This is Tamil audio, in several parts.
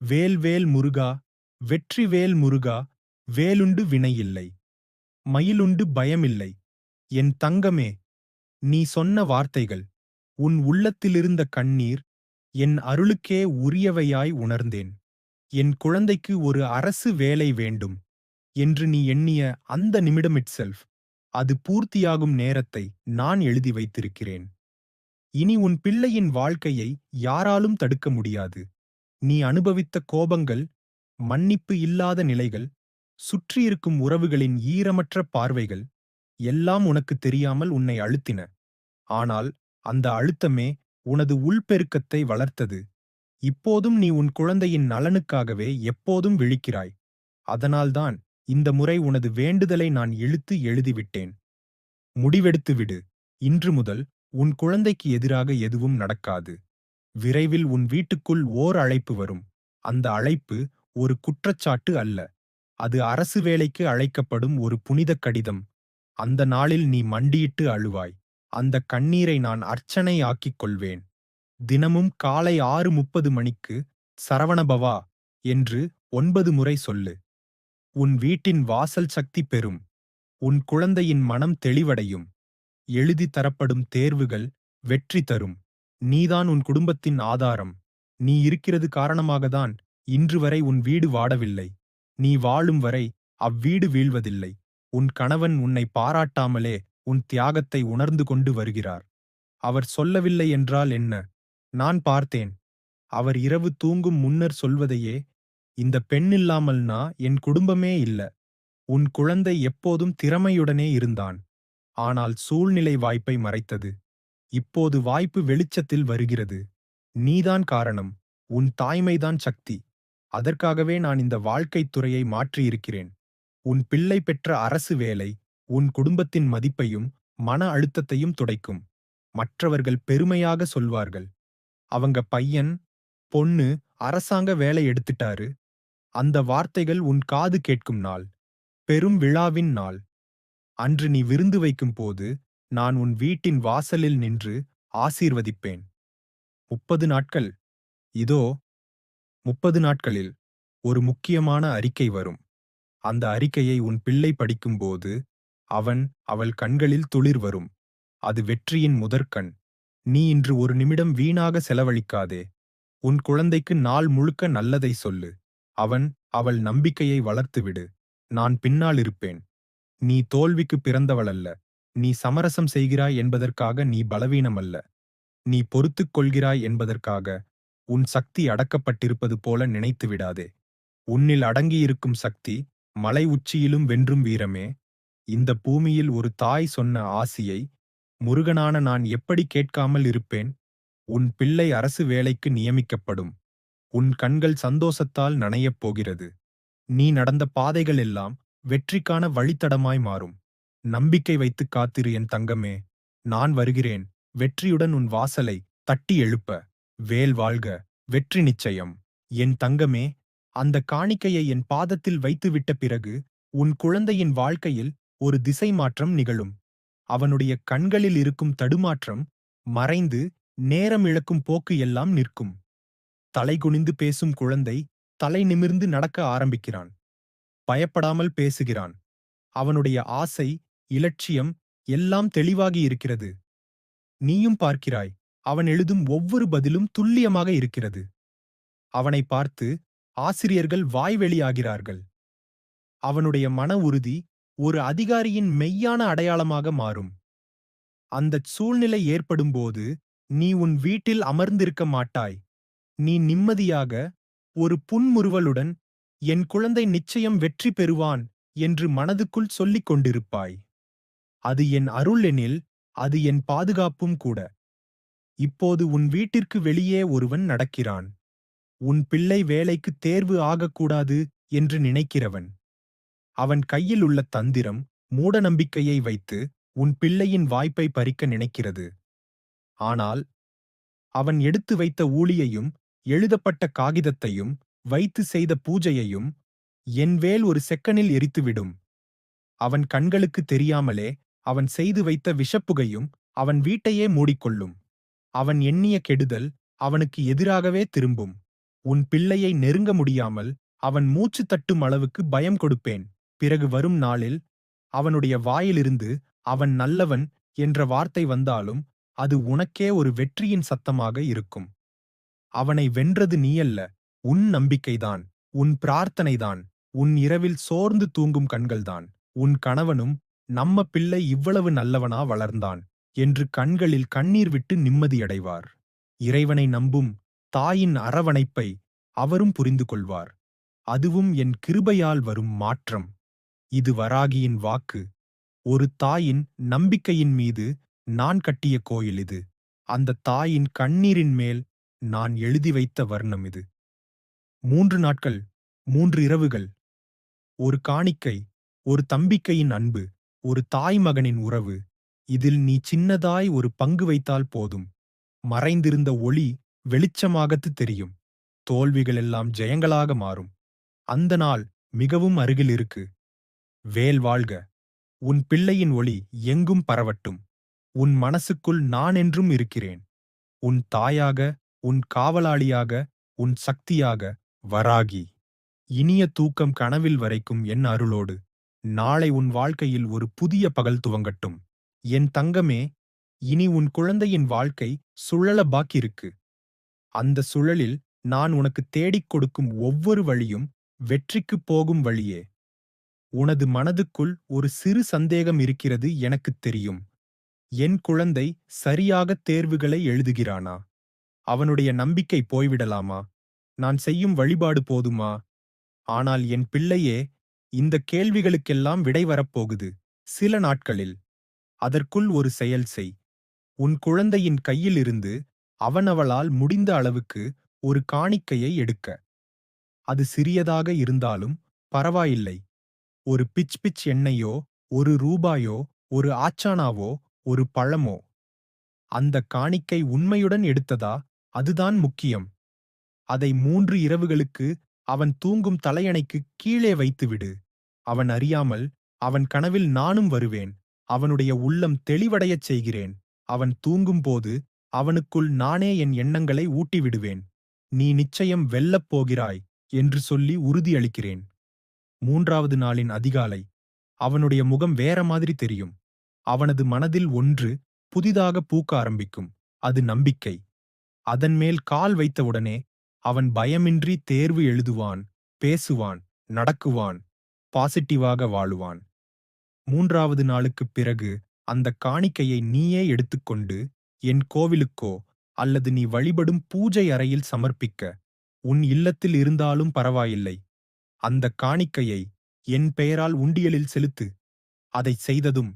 வேல் வேல் முருகா வெற்றி வேல் முருகா வேலுண்டு வினையில்லை. மயிலுண்டு பயமில்லை. என் தங்கமே நீ சொன்ன வார்த்தைகள் உன் உள்ளத்திலிருந்த கண்ணீர் என் அருளுக்கே உரியவையாய் உணர்ந்தேன். என் குழந்தைக்கு ஒரு அரசு வேலை வேண்டும் என்று நீ எண்ணிய அந்த நிமிடம் இட்செல்ஃப் அது பூர்த்தியாகும் நேரத்தை நான் எழுதி வைத்திருக்கிறேன். இனி உன் பிள்ளையின் வாழ்க்கையை யாராலும் தடுக்க முடியாது. நீ அனுபவித்த கோபங்கள் மன்னிப்பு இல்லாத நிலைகள் சுற்றியிருக்கும் உறவுகளின் ஈரமற்ற பார்வைகள் எல்லாம் உனக்கு தெரியாமல் உன்னை அழுத்தின. ஆனால் அந்த அழுத்தமே உனது உள்பெருக்கத்தை வளர்த்தது. இப்போதும் நீ உன் குழந்தையின் நலனுக்காகவே எப்போதும் விழிக்கிறாய். அதனால்தான் இந்த முறை உனது வேண்டுதலை நான் இழுத்து எழுதிவிட்டேன். முடிவெடுத்து விடு இன்று முதல் உன் குழந்தைக்கு எதிராக எதுவும் நடக்காது. விரைவில் உன் வீட்டுக்குள் ஓர் அழைப்பு வரும். அந்த அழைப்பு ஒரு குற்றச்சாட்டு அல்ல. அது அரசு வேலைக்கு அழைக்கப்படும் ஒரு புனிதக் கடிதம். அந்த நாளில் நீ மண்டியிட்டு அழுவாய். அந்த கண்ணீரை நான் அர்ச்சனை ஆக்கிக் கொள்வேன். தினமும் காலை ஆறு முப்பது மணிக்கு சரவணபவா என்று ஒன்பது முறை சொல்லு. உன் வீட்டின் வாசல் சக்தி பெறும். உன் குழந்தையின் மனம் தெளிவடையும். எழுதி தரப்படும் தேர்வுகள் வெற்றி தரும். நீதான் உன் குடும்பத்தின் ஆதாரம். நீ இருக்கிறது காரணமாகத்தான் இன்று வரை உன் வீடு வாடவில்லை. நீ வாழும் வரை அவ்வீடு வீழ்வதில்லை. உன் கணவன் உன்னை பாராட்டாமலே உன் தியாகத்தை உணர்ந்து கொண்டு வருகிறார். அவர் சொல்லவில்லை என்றால் என்ன? நான் பார்த்தேன். அவர் இரவு தூங்கும் முன்னர் சொல்வதையே இந்த பெண்ணில்லாமல்னா என் குடும்பமே இல்ல. உன் குழந்தை எப்போதும் திறமையுடனே இருந்தான். ஆனால் சூழ்நிலை வாய்ப்பை மறைத்தது. இப்போது வாய்ப்பு வெளிச்சத்தில் வருகிறது. நீதான் காரணம். உன் தாய்மைதான் சக்தி. அதற்காகவே நான் இந்த வாழ்க்கைத் துறையை மாற்றியிருக்கிறேன். உன் பிள்ளை பெற்ற அரசு வேலை உன் குடும்பத்தின் மதிப்பையும் மன அழுத்தத்தையும் துடைக்கும். மற்றவர்கள் பெருமையாக சொல்வார்கள். அவங்க பையன் பொண்ணு அரசாங்க வேலை எடுத்துட்டாரு. அந்த வார்த்தைகள் உன் காது கேட்கும் நாள். பெரும் விழாவின் நாள். அன்று நீ விருந்து வைக்கும் போது நான் உன் வீட்டின் வாசலில் நின்று ஆசீர்வதிப்பேன். முப்பது நாட்கள். இதோ முப்பது நாட்களில் ஒரு முக்கியமான அறிக்கை வரும். அந்த அறிக்கையை உன் பிள்ளை படிக்கும்போது அவன் அவள் கண்களில் துளிர் வரும். அது வெற்றியின் முதற்கண். நீ இன்று ஒரு நிமிடம் வீணாக செலவழிக்காதே. உன் குழந்தைக்கு நாள் முழுக்க நல்லதை சொல்லு. அவன் அவள் நம்பிக்கையை வளர்த்துவிடு. நான் பின்னால் இருப்பேன். நீ தோல்விக்கு பிறந்தவளல்ல. நீ சமரசம் செய்கிறாய் என்பதற்காக நீ பலவீனமல்ல. நீ பொறுத்துக் கொள்கிறாய் என்பதற்காக உன் சக்தி அடக்கப்பட்டிருப்பது போல நினைத்து விடாதே. உன்னில் அடங்கியிருக்கும் சக்தி மலை உச்சியிலும் வென்றும் வீரமே. இந்த பூமியில் ஒரு தாய் சொன்ன ஆசியை முருகனான நான் எப்படி கேட்காமல் இருப்பேன்? உன் பிள்ளை அரசு வேலைக்கு நியமிக்கப்படும். உன் கண்கள் சந்தோஷத்தால் நனையப் போகிறது. நீ நடந்த பாதைகள் எல்லாம் வெற்றிக்கான வழித்தடமாய் மாறும். நம்பிக்கை வைத்து காத்திரு என் தங்கமே. நான் வருகிறேன். வெற்றியுடன் உன் வாசலை தட்டி எழுப்ப. வேல் வாழ்க. வெற்றி நிச்சயம். என் தங்கமே அந்த காணிக்கையை என் பாதத்தில் வைத்துவிட்ட பிறகு உன் குழந்தையின் வாழ்க்கையில் ஒரு திசை மாற்றம் நிகழும். அவனுடைய கண்களில் இருக்கும் தடுமாற்றம் மறைந்து நேரம் இழக்கும் போக்கு எல்லாம் நிற்கும். தலைகுனிந்து பேசும் குழந்தை தலை நிமிர்ந்து நடக்க ஆரம்பிக்கிறான். பயப்படாமல் பேசுகிறான். அவனுடைய ஆசை இலட்சியம் எல்லாம் தெளிவாகி இருக்கிறது. நீயும் பார்க்கிறாய் அவன் எழுதும் ஒவ்வொரு பதிலும் துல்லியமாக இருக்கிறது. அவனை பார்த்து ஆசிரியர்கள் வாய்வெளியாகிறார்கள். அவனுடைய மன உறுதி ஒரு அதிகாரியின் மெய்யான அடையாளமாக மாறும். அந்தச் சூழ்நிலை ஏற்படும்போது நீ உன் வீட்டில் அமர்ந்திருக்க மாட்டாய். நீ நிம்மதியாக ஒரு புன்முறுவலுடன் என் குழந்தை நிச்சயம் வெற்றி பெறுவான் என்று மனதுக்குள் சொல்லிக் கொண்டிருப்பாய். அது என் அருள் எனில் அது என் பாதுகாப்பும் கூட. இப்போது உன் வீட்டிற்கு வெளியே ஒருவன் நடக்கிறான். உன் பிள்ளை வேலைக்கு தேர்வு ஆகக்கூடாது என்று நினைக்கிறவன். அவன் கையில் உள்ள தந்திரம் மூடநம்பிக்கையை வைத்து உன் பிள்ளையின் வாய்ப்பை பறிக்க நினைக்கிறது. ஆனால் அவன் எடுத்து வைத்த ஊழியையும் எழுதப்பட்ட காகிதத்தையும் வைத்து செய்த பூஜையையும் என் வேல் ஒரு செக்கனில் எரித்துவிடும். அவன் கண்களுக்கு தெரியாமலே அவன் செய்து வைத்த விஷப்புகையும் அவன் வீட்டையே மூடிக்கொள்ளும். அவன் எண்ணிய கெடுதல் அவனுக்கு எதிராகவே திரும்பும். உன் பிள்ளையை நெருங்க முடியாமல் அவன் மூச்சு தட்டும் அளவுக்கு பயம் கொடுப்பேன். பிறகு வரும் நாளில் அவனுடைய வாயிலிருந்து அவன் நல்லவன் என்ற வார்த்தை வந்தாலும் அது உனக்கே ஒரு வெற்றியின் சத்தமாக இருக்கும். அவனை வென்றது நீயல்ல உன் நம்பிக்கைதான் உன் பிரார்த்தனைதான் உன் இரவில் சோர்ந்து தூங்கும் கண்கள்தான் உன் கணவனும் நம்ம பிள்ளை இவ்வளவு நல்லவனா வளர்ந்தான் என்று கண்களில் கண்ணீர் விட்டு நிம்மதியடைவார். இறைவனை நம்பும் தாயின் அரவணைப்பை அவரும் புரிந்து கொள்வார். அதுவும் என் கிருபையால் வரும் மாற்றம். இது வராகியின் வாக்கு. ஒரு தாயின் நம்பிக்கையின் மீது நான் கட்டிய கோயில் இது. அந்த தாயின் கண்ணீரின் மேல் நான் எழுதி வைத்த வர்ணம் இது. மூன்று நாட்கள் மூன்று இரவுகள். ஒரு காணிக்கை ஒரு தம்பிக்கையின் அன்பு. ஒரு தாய் மகனின் உறவு. இதில் நீ சின்னதாய் ஒரு பங்கு வைத்தால் போதும். மறைந்திருந்த ஒளி வெளிச்சமாகத்து தெரியும். தோல்விகளெல்லாம் ஜெயங்களாக மாறும். அந்த நாள் மிகவும் அருகில் இருக்கு. வேல் வாழ்க. உன் பிள்ளையின் ஒளி எங்கும் பரவட்டும். உன் மனசுக்குள் நான் என்றும் இருக்கிறேன். உன் தாயாக உன் காவலாளியாக உன் சக்தியாக வராகி. இனிய தூக்கம் கனவில் வரைக்கும் என் அருளோடு. நாளை உன் வாழ்க்கையில் ஒரு புதிய பகல் துவங்கட்டும். என் தங்கமே இனி உன் குழந்தையின் வாழ்க்கை சுழல பாக்கியிருக்கு. அந்த சுழலில் நான் உனக்கு தேடிக் கொடுக்கும் ஒவ்வொரு வழியும் வெற்றிக்குப் போகும் வழியே. உனது மனதுக்குள் ஒரு சிறு சந்தேகம் இருக்கிறது எனக்குத் தெரியும். என் குழந்தை சரியாக தேர்வுகளை எழுதுகிறானா? அவனுடைய நம்பிக்கை போய்விடலாமா? நான் செய்யும் வழிபாடு போதுமா? ஆனால் என் பிள்ளையே இந்த கேள்விகளுக்கெல்லாம் விடை வரப்போகுது. சில நாட்களில். அதற்குள் ஒரு செயல் செய். உன் குழந்தையின் கையிலிருந்து அவனவளால் முடிந்த அளவுக்கு ஒரு காணிக்கையை எடுக்க. அது சிறியதாக இருந்தாலும் பரவாயில்லை. ஒரு பிச் பிச் எண்ணெயோ ஒரு ரூபாயோ ஒரு ஆச்சானாவோ ஒரு பழமோ. அந்த காணிக்கை உண்மையுடன் எடுத்ததா? அதுதான் முக்கியம். அதை மூன்று இரவுகளுக்கு அவன் தூங்கும் தலையணைக்கு கீழே வைத்துவிடு. அவன் அறியாமல் அவன் கனவில் நானும் வருவேன். அவனுடைய உள்ளம் தெளிவடையச் செய்கிறேன். அவன் தூங்கும்போது அவனுக்குள் நானே என் எண்ணங்களை ஊட்டிவிடுவேன். நீ நிச்சயம் வெல்லப் போகிறாய் என்று சொல்லி உறுதியளிக்கிறேன். மூன்றாவது நாளின் அதிகாலை. அவனுடைய முகம் வேற மாதிரி தெரியும். அவனது மனதில் ஒன்று புதிதாக பூக்க ஆரம்பிக்கும். அது நம்பிக்கை. அதன் மேல் கால் வைத்தவுடனே அவன் பயமின்றி தேர்வு எழுதுவான் பேசுவான் நடக்குவான் பாசிட்டிவாக வாழுவான். மூன்றாவது நாளுக்குப் பிறகு அந்த காணிக்கையை நீயே எடுத்துக்கொண்டு என் கோவிலுக்கோ அல்லது நீ வழிபடும் பூஜை அறையில் சமர்ப்பிக்க. உன் இல்லத்தில் இருந்தாலும் பரவாயில்லை. அந்த காணிக்கையை என் பெயரால் உண்டியலில் செலுத்து. அதை செய்ததும்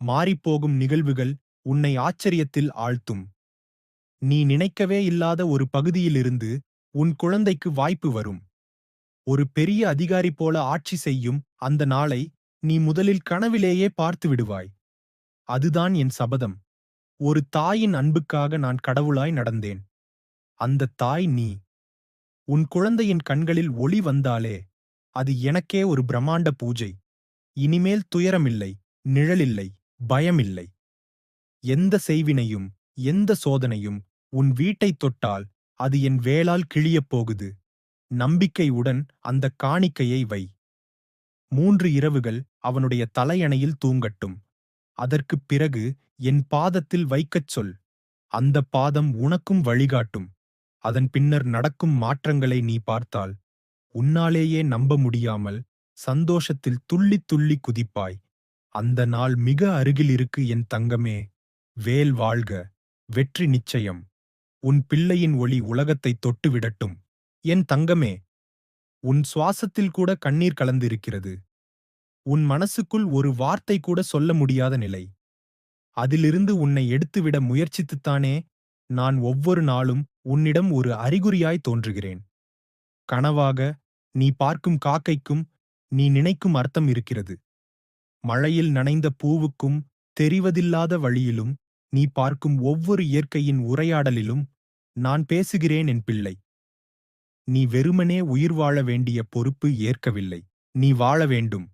மாறிப்போகும் நிகழ்வுகள் உன்னை ஆச்சரியத்தில் ஆழ்த்தும். நீ நினைக்கவே இல்லாத ஒரு பகுதியிலிருந்து உன் குழந்தைக்கு வாய்ப்பு வரும். ஒரு பெரிய அதிகாரி போல ஆட்சி செய்யும் அந்த நாளை நீ முதலில் கனவிலேயே பார்த்து விடுவாய். அதுதான் என் சபதம். ஒரு தாயின் அன்புக்காக நான் கடவுளாய் நடந்தேன். அந்த தாய் நீ. உன் குழந்தையின் கண்களில் ஒளி வந்தாலே அது எனக்கே ஒரு பிரம்மாண்ட பூஜை. இனிமேல் துயரமில்லை நிழலில்லை பயமில்லை. எந்த செய்வினையும் எந்த சோதனையும் உன் வீட்டைத் தொட்டால் அது என் வேளால் கிழியப் போகுது. நம்பிக்கையுடன் அந்தக் காணிக்கையை வை. மூன்று இரவுகள் அவனுடைய தலையணையில் தூங்கட்டும். அதற்குப் பிறகு என் பாதத்தில் வைக்கச் சொல். அந்த பாதம் உனக்கும் வழிகாட்டும். அதன் பின்னர் நடக்கும் மாற்றங்களை நீ பார்த்தால் உன்னாலேயே நம்ப முடியாமல் சந்தோஷத்தில் துள்ளி துள்ளி குதிப்பாய். அந்த நாள் மிக அருகில் இருக்கு என் தங்கமே. வேல் வாழ்க. வெற்றி நிச்சயம். உன் பிள்ளையின் ஒளி உலகத்தைத் தொட்டுவிடட்டும் என் தங்கமே உன் சுவாசத்தில் கூட கண்ணீர் கலந்திருக்கிறது. உன் மனசுக்குள் ஒரு வார்த்தை கூட சொல்ல முடியாத நிலை. அதிலிருந்து உன்னை எடுத்துவிட முயற்சித்துத்தானே நான் ஒவ்வொரு நாளும் உன்னிடம் ஒரு அறிகுறியாய் தோன்றுகிறேன். கனவாக நீ பார்க்கும் காக்கைக்கும் நீ நினைக்கும் அர்த்தம் இருக்கிறது. மழையில் நனைந்த பூவுக்கும் தெரிவதில்லாத வழியிலும் நீ பார்க்கும் ஒவ்வொரு இயற்கையின் உரையாடலிலும் நான் பேசுகிறேன் என் பிள்ளை. நீ வெறுமனே உயிர் வாழ வேண்டிய பொறுப்பு ஏற்கவில்லை. நீ வாழ வேண்டும்.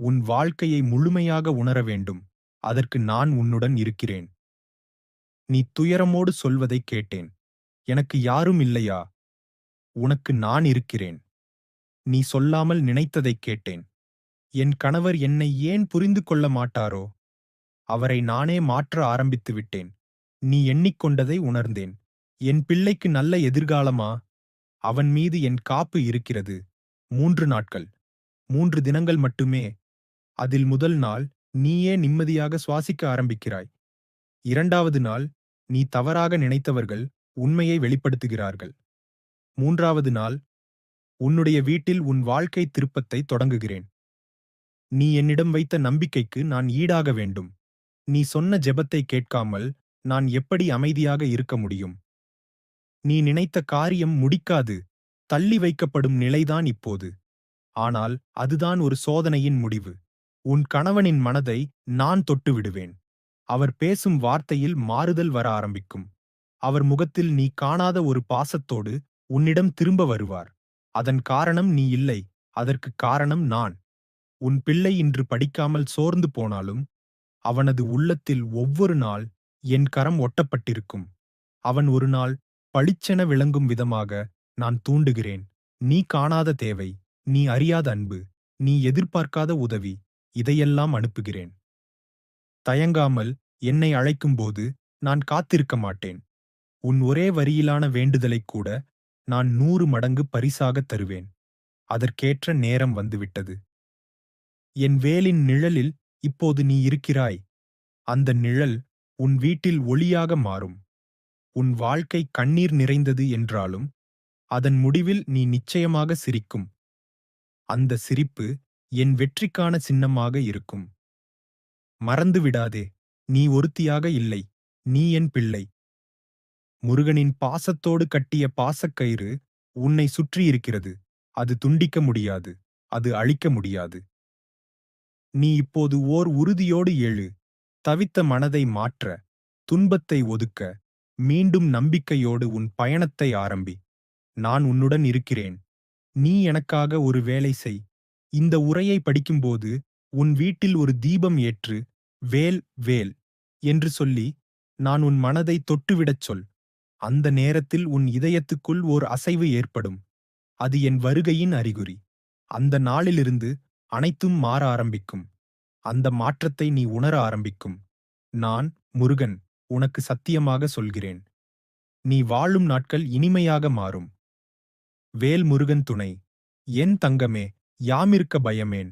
உன் வாழ்க்கையை முழுமையாக உணர வேண்டும். அதற்கு நான் உன்னுடன் இருக்கிறேன். நீ துயரமோடு சொல்வதை கேட்டேன். எனக்கு யாரும் இல்லையா? உனக்கு நான் இருக்கிறேன். நீ சொல்லாமல் நினைத்ததைக் கேட்டேன். என் கணவர் என்னை ஏன் புரிந்து கொள்ள மாட்டாரோ? அவரை நானே மாற்ற ஆரம்பித்து விட்டேன் நீ எண்ணிக்கொண்டதை உணர்ந்தேன். என் பிள்ளைக்கு நல்ல எதிர்காலமா? அவன் மீது என் காப்பு இருக்கிறது. மூன்று நாட்கள். மூன்று தினங்கள் மட்டுமே. அதில் முதல் நாள் நீயே நிம்மதியாக சுவாசிக்க ஆரம்பிக்கிறாய். இரண்டாவது நாள் நீ தவறாக நினைத்தவர்கள் உண்மையை வெளிப்படுத்துகிறார்கள். மூன்றாவது நாள் உன்னுடைய வீட்டில் உன் வாழ்க்கை திருப்பத்தை தொடங்குகிறேன். நீ என்னிடம் வைத்த நம்பிக்கைக்கு நான் ஈடாக வேண்டும். நீ சொன்ன ஜெபத்தை கேட்காமல் நான் எப்படி அமைதியாக இருக்க முடியும்? நீ நினைத்த காரியம் முடிக்காது. தள்ளி வைக்கப்படும் நிலைதான் இப்போது. ஆனால் அதுதான் ஒரு சோதனையின் முடிவு. உன் கணவனின் மனதை நான் தொட்டு விடுவேன் அவர் பேசும் வார்த்தையில் மாறுதல் வர ஆரம்பிக்கும். அவர் முகத்தில் நீ காணாத ஒரு பாசத்தோடு உன்னிடம் திரும்ப வருவார். அதன் காரணம் நீ இல்லை. அதற்கு காரணம் நான். உன் பிள்ளை இன்று படிக்காமல் சோர்ந்து போனாலும் அவனது உள்ளத்தில் ஒவ்வொரு நாள் என் கரம் ஒட்டப்பட்டிருக்கும். அவன் ஒரு நாள் பளிச்சென விளங்கும் விதமாக நான் தூண்டுகிறேன். நீ காணாத தேவை நீ அறியாத அன்பு நீ எதிர்பார்க்காத உதவி இதையெல்லாம் அனுப்புகிறேன். தயங்காமல் என்னை அழைக்கும்போது நான் காத்திருக்க மாட்டேன். உன் ஒரே வரியிலான வேண்டுதலைக் கூட நான் நூறு மடங்கு பரிசாகத் தருவேன். அதற்கேற்ற நேரம் வந்துவிட்டது. என் வேலின் நிழலில் இப்போது நீ இருக்கிறாய். அந்த நிழல் உன் வீட்டில் ஒளியாக மாறும். உன் வாழ்க்கை கண்ணீர் நிறைந்தது என்றாலும் அதன் முடிவில் நீ நிச்சயமாக சிரிக்கும். அந்த சிரிப்பு என் வெற்றிக்கான சின்னமாக இருக்கும். மறந்து விடாதே நீ ஒருத்தியாக இல்லை நீ என் பிள்ளை. முருகனின் பாசத்தோடு கட்டிய பாசக்கயிறு உன்னை சுற்றியிருக்கிறது அது துண்டிக்க முடியாது அது அழிக்க முடியாது. நீ இப்போது ஓர் உறுதியோடு எழு தவித்த மனதை மாற்ற துன்பத்தை ஒதுக்க மீண்டும் நம்பிக்கையோடு உன் பயணத்தை ஆரம்பி. நான் உன்னுடன் இருக்கிறேன். நீ எனக்காக ஒரு வேலை செய். இந்த உரையை படிக்கும்போது உன் வீட்டில் ஒரு தீபம் ஏற்று வேல் வேல் என்று சொல்லி நான் உன் மனதை தொட்டுவிடச் சொல். அந்த நேரத்தில் உன் இதயத்துக்குள் ஓர் அசைவு ஏற்படும். அது என் வருகையின் அறிகுறி. அந்த நாளிலிருந்து அனைத்தும் மாற ஆரம்பிக்கும். அந்த மாற்றத்தை நீ உணர ஆரம்பிக்கும். நான் முருகன் உனக்கு சத்தியமாக சொல்கிறேன். நீ வாழும் நாட்கள் இனிமையாக மாறும். வேல் முருகன் துணை என் தங்கமே யாமிருக்க பயமேன்?